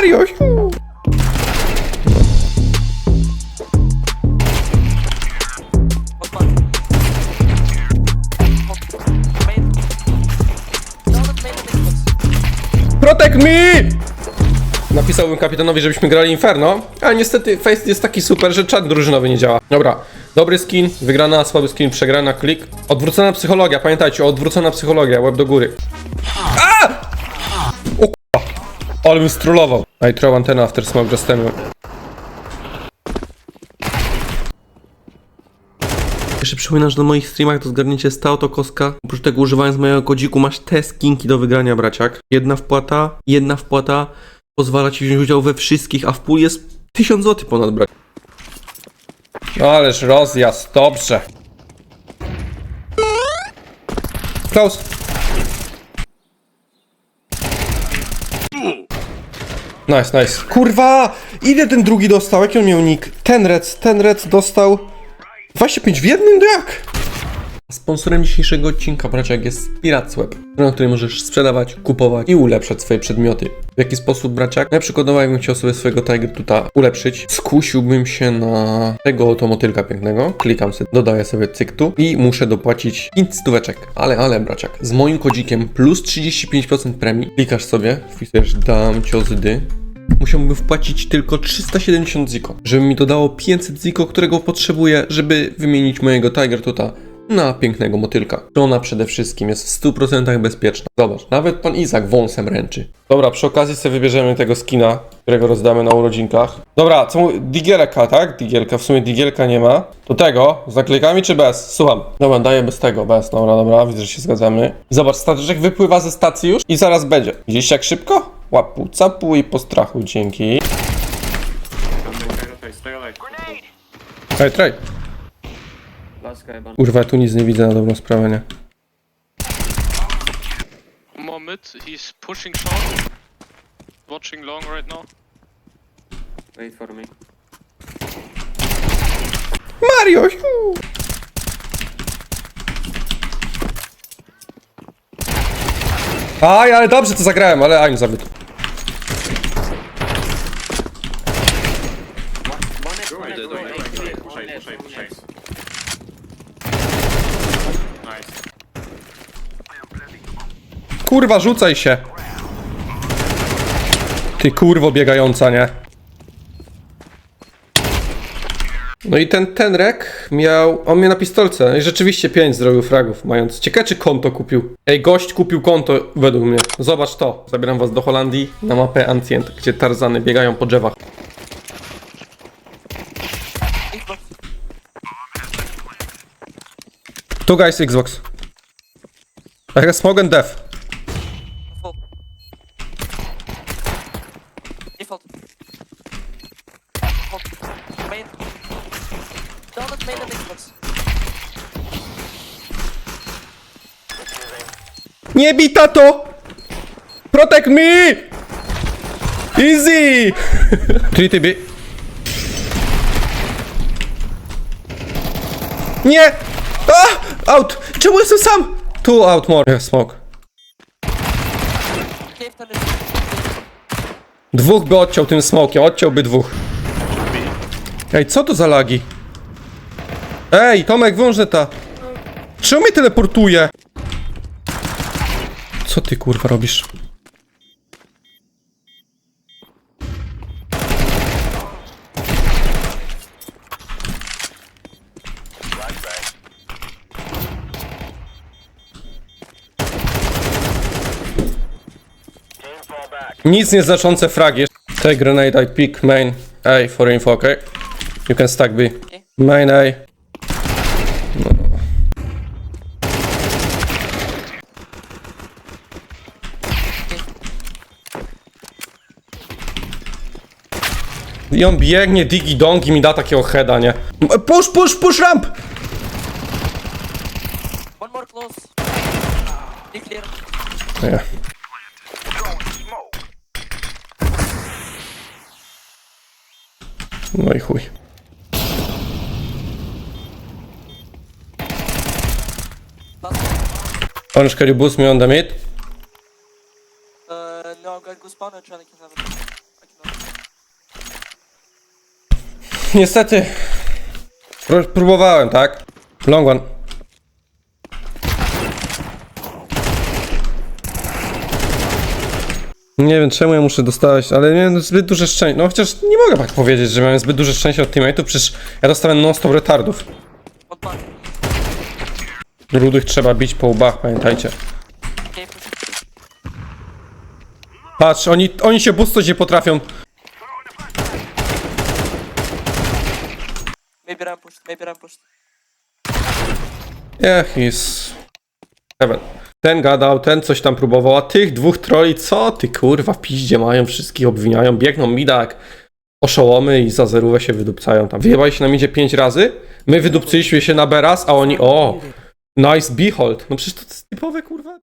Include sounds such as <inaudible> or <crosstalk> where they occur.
Mario! Xbox. Protect! Napisałbym kapitanowi, żebyśmy grali Inferno, ale niestety face jest taki super, że czat drużynowy nie działa. Dobra, dobry skin, wygrana, słaby skin, przegrana, klik. Odwrócona psychologia, pamiętajcie, odwrócona psychologia, łeb do góry. A! O k***a, ale bym strollował. I throw antenna after smoke just me. Jeszcze przypominam, że na moich streamach jest ta oto kostka. Oprócz tego używając mojego kodziku masz te skinki do wygrania, braciak. Jedna wpłata, jedna wpłata pozwala ci wziąć udział we wszystkich, a w pół jest 1000 zł ponad, brak. No ależ rozjazd, dobrze. Close. Nice, nice. Kurwa! Ile ten drugi dostał? Jaki on miał nick? Ten Rec, ten Rec dostał... 25 w jednym? Jak? Sponsorem dzisiejszego odcinka, braciak, jest PiratSwap, na której możesz sprzedawać, kupować i ulepszać swoje przedmioty. W jaki sposób, braciak? Na przykładowo, jakbym chciał sobie swojego Tiger Tuta ulepszyć, skusiłbym się na tego oto motylka pięknego, klikam sobie, dodaję sobie cyktu i muszę dopłacić 5 stóweczek. Ale, ale, braciak, z moim kodzikiem plus 35% premii, klikasz sobie, wpisujesz dam ciozdy, musiałbym wpłacić tylko 370 ziko, żeby mi dodało 500 ziko, którego potrzebuję, żeby wymienić mojego Tiger Tuta na pięknego motylka. Ona przede wszystkim jest w 100% bezpieczna. Zobacz, nawet pan Izak wąsem ręczy. Dobra, przy okazji sobie wybierzemy tego skina, którego rozdamy na urodzinkach. Dobra, co mu... Digielka, tak? Digielka, w sumie Digielka nie ma. Do tego, z naklikami czy bez? Słucham. Dobra, daję bez tego, bez. Dobra, dobra, widzę, że się zgadzamy. Zobacz, statyczek wypływa ze stacji już i zaraz będzie. Widzieliście jak szybko? Łapu, capu i po strachu, dzięki. Ej, traj. Kurwa, tu nic nie widzę na dobrą sprawę, nie? Mid, he's pushing short. Watching long right now. Wait for me. Mario! Aj, ale dobrze to zagrałem, ale Aim zawiódł. One one one one. Kurwa, rzucaj się! Ty kurwo biegająca, nie? No i ten Tenrek miał... On mnie na pistolce. No i rzeczywiście 5 zrobił fragów, mając... Ciekawe czy konto kupił. Ej, gość kupił konto według mnie. Zobacz to. Zabieram was do Holandii na mapę Ancient, gdzie Tarzany biegają po drzewach. Two guys Xbox. I have smoke death. Main of Xbox. Nie bij tato! Protect me! Easy! <laughs> Three TB. Nie! A! Out! Czemu jestem sam? Two out more. Yeah, smoke. Cave. Dwóch by odciął tym smokiem, odciąłby dwóch. Ej, co to za lagi? Ej, Tomek, wyłącz ta. Czemu mnie teleportuje? Co ty kurwa robisz? Nic nieznaczące fragi. Take grenade, I pick main A for info, okay? You can stack B. Main A. I on biegnie, digi dong i mi da takiego heada, nie? Push, push, push ramp! One more close. Be clear. Nie. No i chuj. Orange, can you boost me on the mid? Uh, no, I'm going to go spawn and try to have it. I can niestety. Pró- próbowałem, tak? Long one. Nie wiem czemu ja muszę dostawać, ale miałem zbyt duże szczęście. No chociaż nie mogę tak powiedzieć, że miałem zbyt duże szczęście od teammate'ów, przecież ja dostałem non-stop retardów. Rudych trzeba bić po łbach, pamiętajcie. Patrz, oni, oni się bustować nie potrafią. Maybe ramp pushed. Maybe ramp. Ech, jest... Heaven. Ten gadał, ten coś tam próbował, a tych dwóch troli, co ty kurwa w piździe mają, wszystkich obwiniają, biegną midak, oszołomy i za zerówę się wydupcają tam. Wyjebali się na midzie pięć razy, my wydupcyliśmy się na beraz, a oni, o, nice behold. No przecież to typowe kurwa